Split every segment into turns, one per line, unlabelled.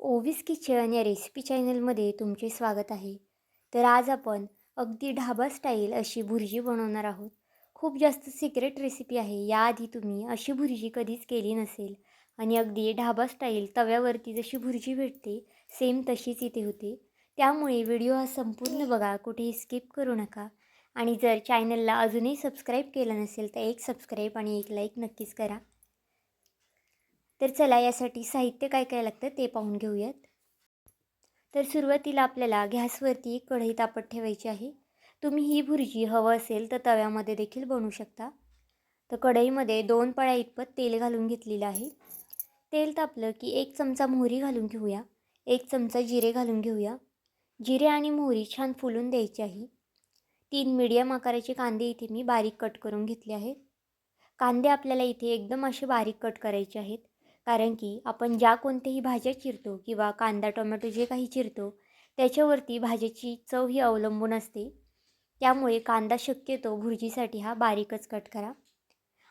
ओवीस kitchen या recipe चॅनलमध्ये तुमचे स्वागत आहे. तर आज आपण अगदी ढाबा स्टाईल अशी भुर्जी बनवणार आहोत. खूप जास्त सिक्रेट रेसिपी आहे. याआधी तुम्ही अशी भुर्जी कधीच केली नसेल. आणि अगदी ढाबा स्टाईल तव्यावरती जशी भुर्जी भेटते सेम तशीच इथे होते. त्यामुळे व्हिडिओ हा संपूर्ण बघा कुठेही स्किप करू नका. आणि जर चॅनलला अजूनही सबस्क्राईब केलं नसेल तर एक सबस्क्राईब आणि एक लाईक नक्कीच करा. तर चला यासाठी साहित्य काय काय लागतं ते पाहून घेऊयात. तर सुरुवातीला आपल्याला गॅसवरती एक कढई तापत ठेवायची आहे. तुम्ही ही भुर्जी हवं असेल तर तव्यामध्ये देखील बनवू शकता. तर कढईमध्ये दोन पळ्या इतपत तेल घालून घेतलेलं आहे. तेल तापलं की एक चमचा मोहरी घालून घेऊया. एक चमचा जिरे घालून घेऊया. जिरे आणि मोहरी छान फुलून द्यायची आहे. तीन मीडियम आकाराचे कांदे इथे मी बारीक कट करून घेतले आहेत. कांदे आपल्याला इथे एकदम असे बारीक कट करायचे आहेत. कारण की आपण ज्या कोणत्याही भाज्या चिरतो किंवा कांदा टोमॅटो जे काही चिरतो त्याच्यावरती भाज्याची चव ही अवलंबून असते. त्यामुळे कांदा शक्यतो भुर्जीसाठी हा बारीकच कट करा.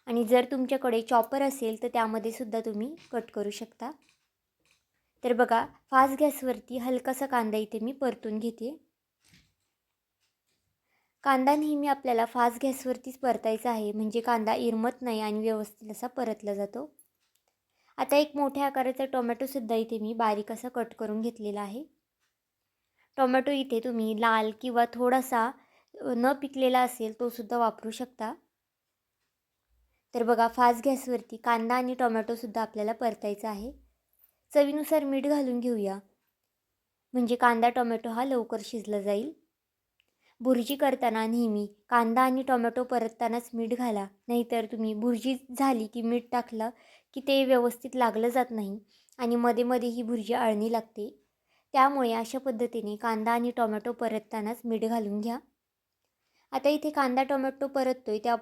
आणि जर तुमच्याकडे चॉपर असेल तर त्यामध्ये सुद्धा तुम्ही कट करू शकता. तर बघा फास्ट गॅसवरती हलकासा कांदा इथे मी परतून घेते. कांदा नेहमी आपल्याला फास्ट गॅसवरतीच परतायचा आहे. म्हणजे कांदा इरमत नाही आणि व्यवस्थित असा परतला जातो. आता एक मोठ्या आकाराचा टोमॅटोसुद्धा इथे मी बारीक असा कट करून घेतलेला आहे. टोमॅटो इथे तुम्ही लाल किंवा थोडासा न पिकलेला असेल तो सुद्धा वापरू शकता. तर बघा फास्ट गॅसवरती कांदा आणि टोमॅटोसुद्धा आपल्याला परतायचा आहे. चवीनुसार मीठ घालून घेऊया. म्हणजे कांदा टोमॅटो हा लवकर शिजला जाईल. भुर्जी करताना नेहमी कांदा आणि टोमॅटो परततानाच मीठ घाला. नाहीतर तुम्ही भुर्जी झाली की मीठ टाकलं की ते व्यवस्थित लागलं जात नाही आणि मध्ये मध्ये ही भुर्जी आळणी लागते. त्यामुळे अशा पद्धतीने कांदा आणि टोमॅटो परततानाच मीठ घालून घ्या. आता इथे कांदा टोमॅटो परततो आहे त्या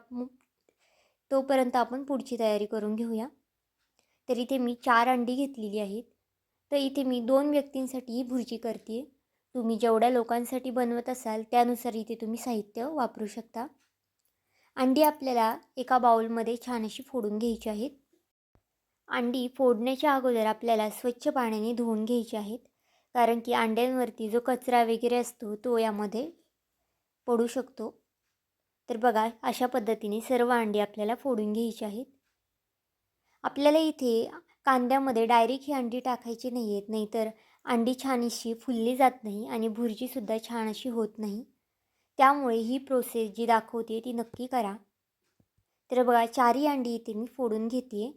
तोपर्यंत आपण पुढची तयारी करून घेऊया. तर इथे मी चार अंडी घेतलेली आहेत. तर इथे मी दोन व्यक्तींसाठी ही भुर्जी करते तुम्ही जेवढ्या लोकांसाठी बनवत असाल त्यानुसार इथे तुम्ही साहित्य वापरू शकता. अंडी आपल्याला एका बाउलमध्ये छान अशी फोडून घ्यायची आहेत. अंडी फोडण्याच्या अगोदर आपल्याला स्वच्छ पाण्याने धुवून घ्यायची आहेत. कारण की अंड्यांवरती जो कचरा वगैरे असतो तो यामध्ये पडू शकतो. तर बघा अशा पद्धतीने सर्व अंडी आपल्याला फोडून घ्यायची आहेत. आपल्याला इथे कांद्यामध्ये डायरेक्ट ही अंडी टाकायची नाही आहेत नाहीतर अंडी छान अशी फुलली जात नाही आणि भुर्जीसुद्धा छान अशी होत नाही. त्यामुळे ही प्रोसेस जी दाखवते ती नक्की करा. तर बघा चारही अंडी इथे मी फोडून घेते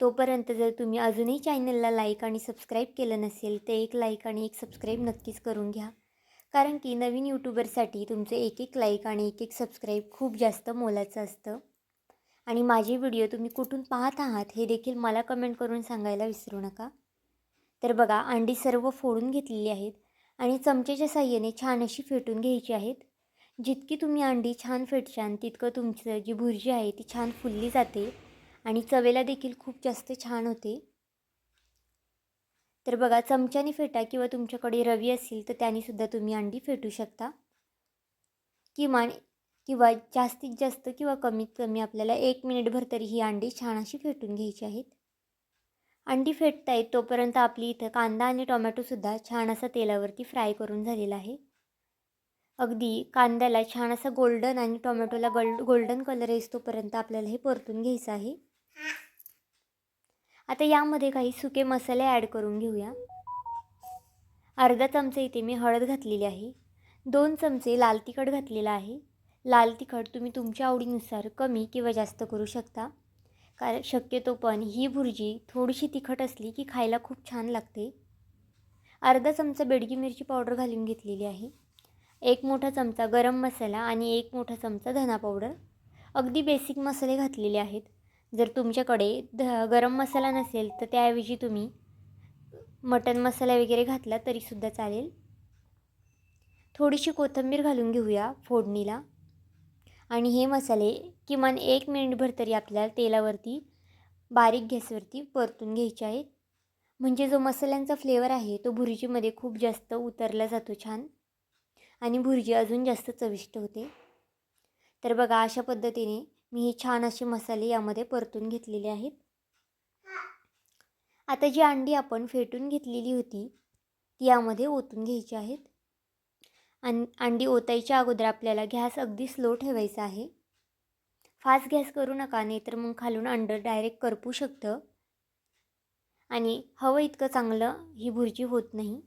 तोपर्यंत जर तुम्ही अजूनही चॅनलला लाईक आणि सबस्क्राईब केलं नसेल तर एक लाईक आणि एक सबस्क्राईब नक्कीच करून घ्या. कारण की नवीन यूट्यूबरसाठी तुमचं एक एक लाईक आणि एक एक सबस्क्राईब खूप जास्त मोलाचं असतं. आणि माझे व्हिडिओ तुम्ही कुठून पाहत आहात हे देखील मला कमेंट करून सांगायला विसरू नका. तर बघा अंडी सर्व फोडून घेतलेली आहेत आणि चमच्याच्या साह्याने छान अशी फेटून घ्यायची आहेत. जितकी तुम्ही अंडी छान फेटशान तितकं तुमचं जी भुर्जी आहे ती छान फुलली जाते. आणि चवेला देखील खूप जास्त छान होते. तर बघा चमच्याने फेटा किंवा तुमच्याकडे रवी असेल तर त्यानेसुद्धा तुम्ही अंडी फेटू शकता. किमान किंवा जास्तीत जास्त किंवा कमीत कमी आपल्याला एक मिनिटभर तरी ही अंडी छान अशी फेटून घ्यायची आहेत. अंडी फेटता येत तोपर्यंत आपली इथं कांदा आणि टोमॅटोसुद्धा छान असा तेलावरती फ्राय करून झालेला आहे. अगदी कांद्याला छान असा गोल्डन आणि टोमॅटोला गोल्ड गोल्डन कलर येतोपर्यंत आपल्याला हे परतून घ्यायचं आहे. आता यामध्ये काही सुके मसाले ॲड करून घेऊया. अर्धा चमचा इथे मी हळद घातलेली आहे. दोन चमचे लाल तिखट घातलेलं आहे. लाल तिखट तुम्ही तुमच्या आवडीनुसार कमी किंवा जास्त करू शकता. कारण शक्यतो पण ही भुर्जी थोडीशी तिखट असली की खायला खूप छान लागते. अर्धा चमचा बेडगी मिरची पावडर घालून घेतलेली आहे. एक मोठा चमचा गरम मसाला आणि एक मोठा चमचा धना पावडर. अगदी बेसिक मसाले घातलेले आहेत. जर तुमच्याकडे ध गरम मसाला नसेल तर त्याऐवजी तुम्ही मटन मसाला वगैरे घातला तरीसुद्धा चालेल. थोडीशी कोथिंबीर घालून घेऊया फोडणीला. आणि हे मसाले किमान एक मिनिटभर तरी आपल्याला तेलावरती बारीक गॅसवरती परतून घ्यायचे आहेत. म्हणजे जो मसाल्यांचा फ्लेवर आहे तो भुर्जीमध्ये खूप जास्त उतरला जातो छान. आणि भुर्जी अजून जास्त चविष्ट होते. तर बघा अशा पद्धतीने मी हे छान असे मसाले यामध्ये परतून घेतलेले आहेत. आता जी अंडी आपण फेटून घेतलेली होती ती यामध्ये ओतून घ्यायची आहेत. आणि अंडी ओतायच्या अगोदर आपल्याला गॅस अगदी स्लो ठेवायचा आहे. फास्ट गॅस करू नका नाही तर मग खालून अंडं डायरेक्ट करपू शकतं. आणि हवं इतकं चांगलं ही भुर्जी होत नाही.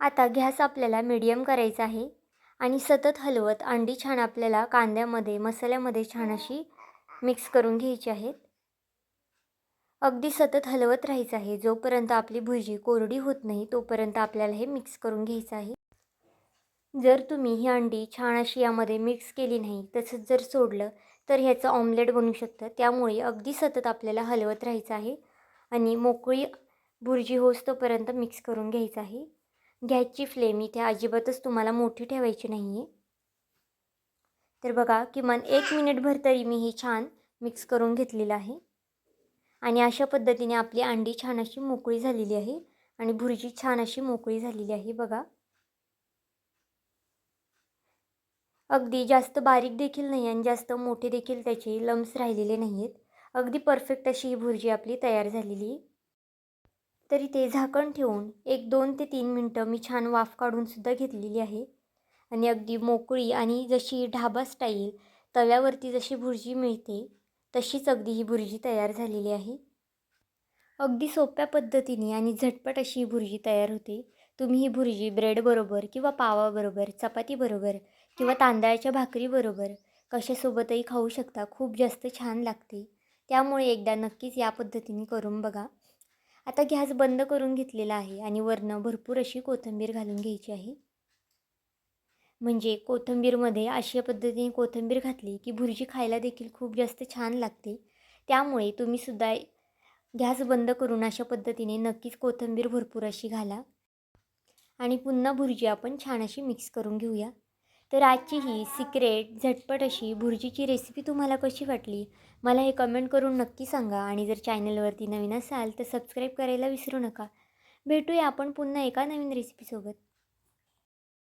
आता गॅस आपल्याला मीडियम करायचा आहे. आणि सतत हलवत अंडी छान आपल्याला कांद्यामध्ये मसाल्यामध्ये छान अशी मिक्स करून घ्यायची आहेत. अगदी सतत हलवत राहायचं आहे. जोपर्यंत आपली भुर्जी कोरडी होत नाही तोपर्यंत आपल्याला हे मिक्स करून घ्यायचं आहे. जर तुम्ही ही अंडी छान अशी यामध्ये मिक्स केली नाही तसंच जर सोडलं तर ह्याचं ऑमलेट बनू शकतं. त्यामुळे अगदी सतत आपल्याला हलवत राहायचं आहे. आणि मोकळी भुर्जी होस्तोपर्यंत मिक्स करून घ्यायचं आहे. गॅसची फ्लेम इथे अजिबातच तुम्हाला मोठी ठेवायची नाही आहे तर बघा किमान एक मिनिटभर तरी मी हे छान मिक्स करून घेतलेलं आहे. आणि अशा पद्धतीने आपली अंडी छान अशी मोकळी झालेली आहे. आणि भुर्जी छान अशी मोकळी झालेली आहे बघा. अगदी जास्त बारीक देखील नाही आणि जास्त मोठे देखील त्याचे लम्स राहिलेले नाही आहेत अगदी परफेक्ट अशी ही भुर्जी आपली तयार झालेली तरी ते झाकण ठेवून एक दोन ते तीन मिनटं मी छान वाफ काढूनसुद्धा घेतलेली आहे. आणि अगदी मोकळी आणि जशी ढाबा स्टाईल तव्यावरती जशी भुर्जी मिळते तशीच अगदी ही भुर्जी तयार झालेली आहे. अगदी सोप्या पद्धतीने आणि झटपट अशी ही भुर्जी तयार होते. तुम्ही ही भुर्जी ब्रेडबरोबर किंवा पावाबरोबर चपातीबरोबर किंवा तांदळाच्या भाकरीबरोबर कशासोबतही खाऊ शकता खूप जास्त छान लागते. त्यामुळे एकदा नक्कीच या पद्धतीने करून बघा. आता गॅस बंद करून घेतलेला आहे आणि वरनं भरपूर अशी कोथिंबीर घालून घ्यायची आहे. म्हणजे कोथिंबीरमध्ये अशा पद्धतीने कोथिंबीर घातली की भुर्जी खायला देखील खूप जास्त छान लागते. त्यामुळे तुम्हीसुद्धा गॅस बंद करून अशा पद्धतीने नक्कीच कोथिंबीर भरपूर अशी घाला. आणि पुन्हा भुर्जी आपण छान अशी मिक्स करून घेऊया. तर आजची ही सिक्रेट झटपट अशी भुर्जीची रेसिपी तुम्हाला कशी वाटली? मला हे कमेंट करून नक्की सांगा आणि जर चॅनलवरती नवीन असाल तर सबस्क्राईब करायला विसरू नका. भेटूया आपण पुन्हा एका नवीन रेसिपीसोबत